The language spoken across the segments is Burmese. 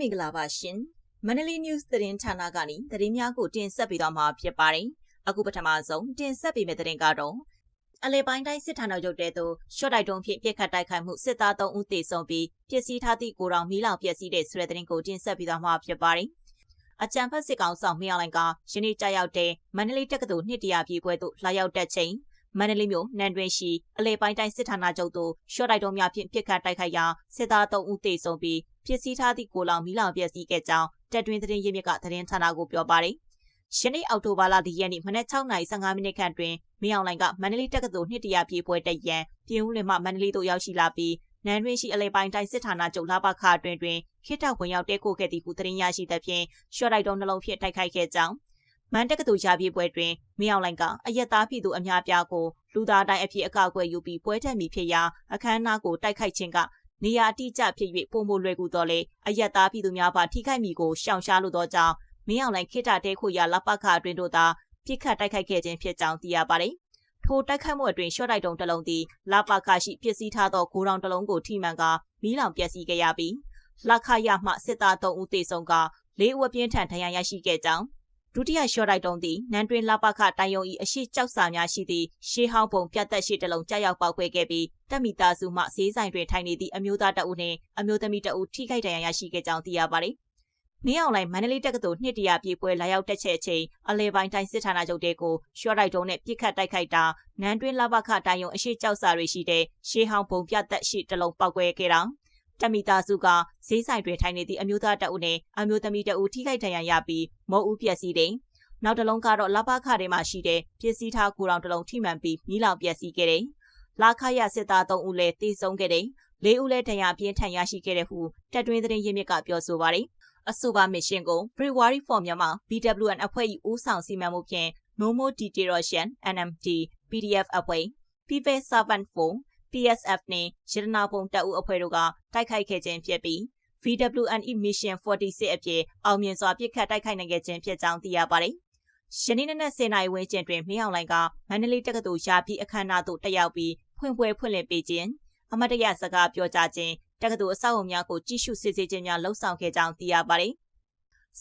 မင်္ဂလာပါရှင်မန္တလေး news သတင်းဌာနကနေသတင်းများကိုတင်ဆက်ပေးသွားမှာဖြစ်ပါတယ်အခုပထမဆုံးတင်ဆက်ပေးမယ့်သတင်းကတော့အလဲပိုင်းတိုင်းစစ်ဌာနချုပ်တဲ့သို့ရှော့တိုက်တုံးဖြင့်ပြစ်ခတ်တိုက်ခိုက်မှုစစ်သား3ဦးသေဆုံးပြီးပျက်စီးထားသည့်ကိုယ်တော်မီးလောင်ပျက်စီးတဲ့ဆိုတဲ့သတင်းကိုတင်ဆက်ပေးသွားမှာဖြစ်ပါတယ်အကြံဖက်စစ်ကောင်ဆောင်မင်းအောင်လှိုင်ကယနေ့ကြာရောက်တဲ့မန္တလေးတက္ကသိုလ်နှစ်တရာပြည်ပွဲသို့လာရောက်တဲ့ချိန် မန္တလေးမြို့နန်တွင်ရှိအလဲပိုင်းတိုင်းစစ်ဌာနချုပ်သို့ရှော့တိုက်တုံးများဖြင့်ပြစ်ခတ်တိုက်ခိုက်ရာစစ်သား3ဦးသေဆုံးပြီးဖြစ်စည်းထားသည့်ကိုလောင်မီလောင်ပျက်စီးခဲ့ကြောင်းတက်တွင်သတင်းရင်းမြစ်ကသတင်းဌာနကိုပြောပါတယ်။ယနေ့အောက်တိုဘာလ10ရက်နေ့မနက်6:15မိနစ်ခန့်တွင်မင်းအောင်လှိုင်ကမန္တလေးတက္ကသိုလ်နှစ်တရာပြေပွဲတက်ရန်ပြည်ဦးလင်မှမန္တလေးသို့ရောက်ရှိလာပြီးနန်းတွင်ရှိအလဲပိုင်းတိုင်းစစ်ဌာနချုပ်လာပခအတွင်တွင်ခိတဝင်ရောက်တဲခိုခဲ့သည့်ဟုသတင်းရရှိသဖြင့်ရှော့တိုက်တုံးနှလုံးဖြင့်တိုက်ခိုက်ခဲ့ကြောင်း မန်တက္ကသိုလ်ရာပြေပွဲတွင်မင်းအောင်လှိုင်ကအယက်သားပြည်သူအများပြားကိုလူသားတိုင်းအဖြစ်အကောက်အကွယ်ယူပြီးပွဲထက်မီဖြစ်ရာအခမ်းအနားကိုတိုက်ခိုက်ခြင်းကနေရာအတိအကျဖြစ်၍ပုံမလွယ်ကူတော့လေအယက်သားပြည်သူများပါထိခိုက်မိကိုရှောင်ရှားလိုသောကြောင့်မင်းအောင်လှိုင်ခိတတဲခိုရလပခအတွင်တို့သာပြစ်ခတ်တိုက်ခိုက်ခဲ့ခြင်းဖြစ်ကြောင်းသိရပါတယ်။ထိုတိုက်ခိုက်မှုအတွင်းရှော့တိုက်တုံးတစ်လုံးသည်လပခရှိပစ္စည်းထားသောဂိုးတောင်တစ်လုံးကိုထိမှန်ကာမီးလောင်ပျက်စီးခဲ့ရပြီးလခရမှစစ်သား3ဦးသေဆုံးကလေးဦးပြင်းထန်ဒဏ်ရာရရှိခဲ့ကြောင်း ဒုတိယရှော့တိုက်တုံးသည်နန်တွင်လပခတိုင်ယုံ၏အရှိကြောက်စာများရှိသည့်ရှေးဟောင်းပုံပြတ်သက်ရှိတလုံးကြောက်ရောက်ပေါက်ခွဲခဲ့ပြီးတက်မီတာစုမှဈေးဆိုင်တွင်ထိုင်နေသည့်အမျိုးသားတအုပ်နှင့်အမျိုးသမီးတအုပ်ထိခိုက်ဒဏ်ရာရရှိခဲ့ကြောင်းသိရပါသည်။နင်းအောင်လိုင်းမန္တလေးတက္ကသိုလ်နှစ်တရာပြေပွဲလာရောက်တက်ချက်အချိန်အလဲပိုင်းတိုင်းစစ်ဌာနချုပ်တဲကိုရှော့တိုက်တုံးနဲ့ပြစ်ခတ်တိုက်ခိုက်တာနန်းတွင်းလဘခတိုင်ယုံအရှိကြောက်စာတွေရှိတဲ့ရှေးဟောင်းပုံပြတ်သက်ရှိတလုံးပေါက်ကွဲခဲ့တာ တမီတာစုကဈေးဆိုင်တွင်ထိုင်နေသည့်အမျိုးသားတအုပ်နှင့်အမျိုးသမီးတအုပ်ထိခိုက်ဒဏ်ရာရပြီးမုံဦးပျက်စီးတဲ့နောက်တစ်လုံးကတော့လပခထဲမှာရှိတဲ့ပစ္စည်းထားကိုတောင်တစ်လုံးထိမှန်ပြီးမိလောင်ပျက်စီးခဲ့တယ်။လာခရစစ်သား3ဦးလည်းတေဆုံးခဲ့တယ်။၄ဦးလည်းဒဏ်ရာပြင်းထန်ရရှိခဲ့တဲ့ဟုတက်တွင်းသတင်းရင်းမြစ်ကပြောဆိုပါတယ်။အဆိုပါမစ်ရှင်ကို February 4မြန်မာ BWN အဖွဲ့၏ဦးဆောင်စီမံမှုဖြင့် Nomo Deterioration NMD PDF အဖွဲ့ People Servant 4 PSF နှင့်ရတနာပုံတပ်ဦးအဖွဲ့တို့ကတိုက်ခိုက်ခဲ့ခြင်းဖြစ်ပြီး VWN Mission 46အဖြစ်အောင်မြင်စွာပြစ်ခတ်တိုက်ခိုက်နိုင်ခဲ့ခြင်းဖြစ်ကြောင်းသိရပါတယ်။ယနေ့နေ့10နာရီဝန်းကျင်တွင်မင်းအောင်လှိုင်ကမန္တလေးတက္ကသိုလ်ရာပြည်အခမ်းအနားသို့တက်ရောက်ပြီးဖွင့်ပွဲဖွင့်လှစ်ပေးခြင်းအမတ်တရစကားပြောကြားခြင်းတက္ကသိုလ်အဆောက်အအုံများကိုကြည့်ရှုစစ်ဆေးခြင်းများလှုပ်ဆောင်ခဲ့ကြောင်းသိရပါတယ်။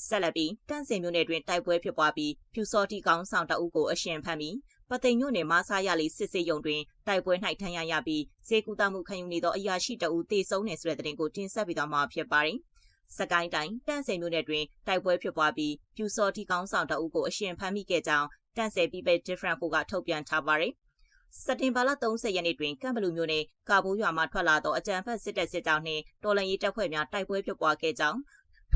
ဆက်လက်ပြီးတန့်စင်မြို့နယ်တွင်တိုက်ပွဲဖြစ်ပွားပြီးဖြူစောတိကောင်းဆောင်တအုပ်ကိုအရှင်ဖမ်းပြီး ပသိမ်မြို့နယ်မဆားရလီစစ်စေးရုံတွင်တိုက်ပွဲ၌ထမ်းရရပြီးဈေးကူတာမှုခံယူနေသောအရာရှိတအုပ်တေဆုံးနေဆိုတဲ့တဲ့တင်ကိုတင်ဆက်ပေးသွားမှာဖြစ်ပါတယ်။စကိုင်းတိုင်းတန့်ဆယ်မြို့နယ်တွင်တိုက်ပွဲဖြစ်ပွားပြီးပြူစော်တီကောင်းဆောင်တအုပ်ကိုအရှင်ဖမ်းမိခဲ့ကြောင်းတန့်ဆယ် People Different ဖို့ကထုတ်ပြန်ထားပါတယ်။စက်တင်ဘာလ30ရက်နေ့တွင်ကမ်ဘလူမျိုးနယ်ကာဘိုးရွာမှထွက်လာသောအကြံဖက်စစ်တပ်စစ်ကြောင်းနှင့်တော်လန်ရေးတပ်ဖွဲ့များတိုက်ပွဲဖြစ်ပွားခဲ့ကြောင်း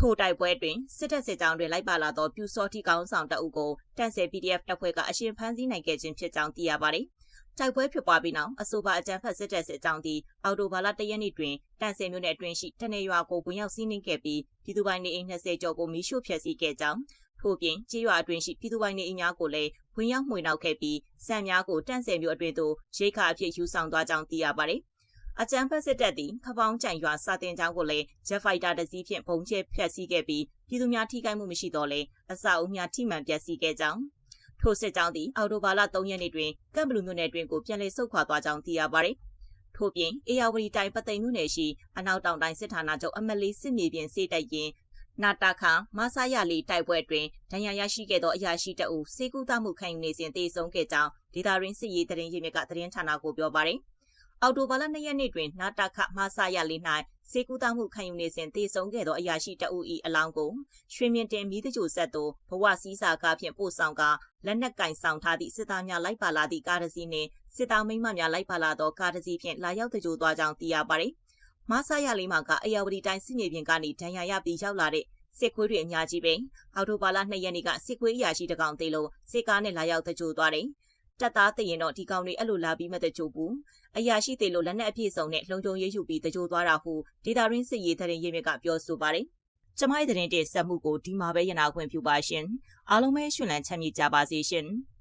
ထိုတိုက်ပွဲတွင်စစ်တပ်စစ်ကြောင်းတွင်လိုက်ပါလာသောပြူစောတိကောင်းဆောင်တအုပ်ကိုတန့်ဆယ် PDF တပ်ဖွဲ့ကအရှင်ဖမ်းဆီးနိုင်ခဲ့ခြင်းဖြစ်ကြောင်းသိရပါသည်။တိုက်ပွဲဖြစ်ပွားပြီးနောက်အဆိုပါအကြမ်းဖက်စစ်တပ်စစ်အကြောင်းသည်အော်တိုဘာလ၁ရက်နေ့တွင်တန်ဆယ်မြို့နယ်အတွင်းရှိတနေရွာကိုဝင်ရောက်စီးနင်းခဲ့ပြီးပြည်သူပိုင်နေအိမ်20ကျော်ကိုမီးရှို့ဖျက်ဆီးခဲ့ကြောင်းထို့ပြင်ကြေးရွာအတွင်းရှိပြည်သူပိုင်နေအိမ်များကိုလည်းဝင်ရောက်မှွေနှောက်ခဲ့ပြီးစံများကိုတန့်ဆယ်မြို့အတွင်းသို့ရိတ်ခါအဖြစ်ယူဆောင်သွားကြောင်းသိရပါတယ် အကြံဖက်စစ်တပ်သည်ခပောင်းကြံရွာစာတင်ကျောင်းကိုလည်းဂျက်ဖိုက်တာတစ်စီးဖြင့်ပုံကျဲဖျက်ဆီးခဲ့ပြီးပြည်သူများထိခိုက်မှုမရှိတော့လဲအဆောက်အဦများထိမှန်ပျက်စီးခဲ့ကြောင်းထိုစစ်ကြောင်းသည်အော်တိုဘာလ3ရက်နေ့တွင်ကမ်ဘလူမြို့နယ်တွင်ကိုပြန်လည်ဆုတ်ခွာသွားကြောင်းသိရပါသည်။ထို့ပြင်အေယာဝတီတိုင်းပသိမ်မြို့နယ်ရှိအနောက်တောင်တိုင်းစစ်ဌာနချုပ်အမလီစစ်မြေပြင်စေတိုက်ရင်နာတာခမဆာရလီတိုက်ပွဲတွင်ဒဏ်ရာရရှိခဲ့သောအရာရှိတအုပ်စေကူးသားမှုခံယူနေစဉ်တေဆုံးခဲ့ကြောင်းဒေတာရင်းစစ်ရေးတရင်ရင်းမြစ်ကသတင်းဌာနကိုပြောပါရယ်။ အော်တိုဘာလ2ရက်နေ့တွင်နာတာခမဆာရလီ၌စေကူးသားမှုခံယူနေစဉ်တေဆုံးခဲ့သောအရာရှိတအုပ်၏အလောင်းကိုရွှေမြင့်တင်မီးတကြိုဆက်သို့ဘဝစည်းစာကားဖြင့်ပို့ဆောင်ကလက်နက်ကင်ဆောင်ထားသည့်စစ်သားများလိုက်ပါလာသည့်ကားတစ်စီးနှင့်စစ်သားမိန်းမများလိုက်ပါလာသောကားတစ်စီးဖြင့်လာရောက်တကြိုသွားကြောင်းသိရပါသည်။မဆာရလေးမှာကအယာဝတီတိုင်းစစ်မြေပြင်ကနေဒဏ်ရာရပြီးရောက်လာတဲ့စစ်ခွေးတွေအများကြီးပဲအော်တိုဘာလ2ရက်နေ့ကစစ်ခွေးအရာရှိတကောင်သေးလို့စစ်ကားနဲ့လာရောက်တကြိုသွားတယ်။တက်သားသိရင်တော့ဒီကောင်တွေအဲ့လိုလာပြီးမတကြိုဘူး အရာရှိသေးလို့လက်နက်အပြည့်စုံနဲ့လုံခြုံရေးယူပြီးတကြိုသွားတာဟုဒေတာရင်းစစ်ရေးတရင်ရင်းမြစ်ကပြောဆိုပါတယ်။ကျမရဲ့တရင်တင်ဆက်မှုကိုဒီမှာပဲရနာခွင့်ပြုပါရှင်။အားလုံးပဲရှင်လန်းချမ်းမြေ့ကြပါစေရှင်။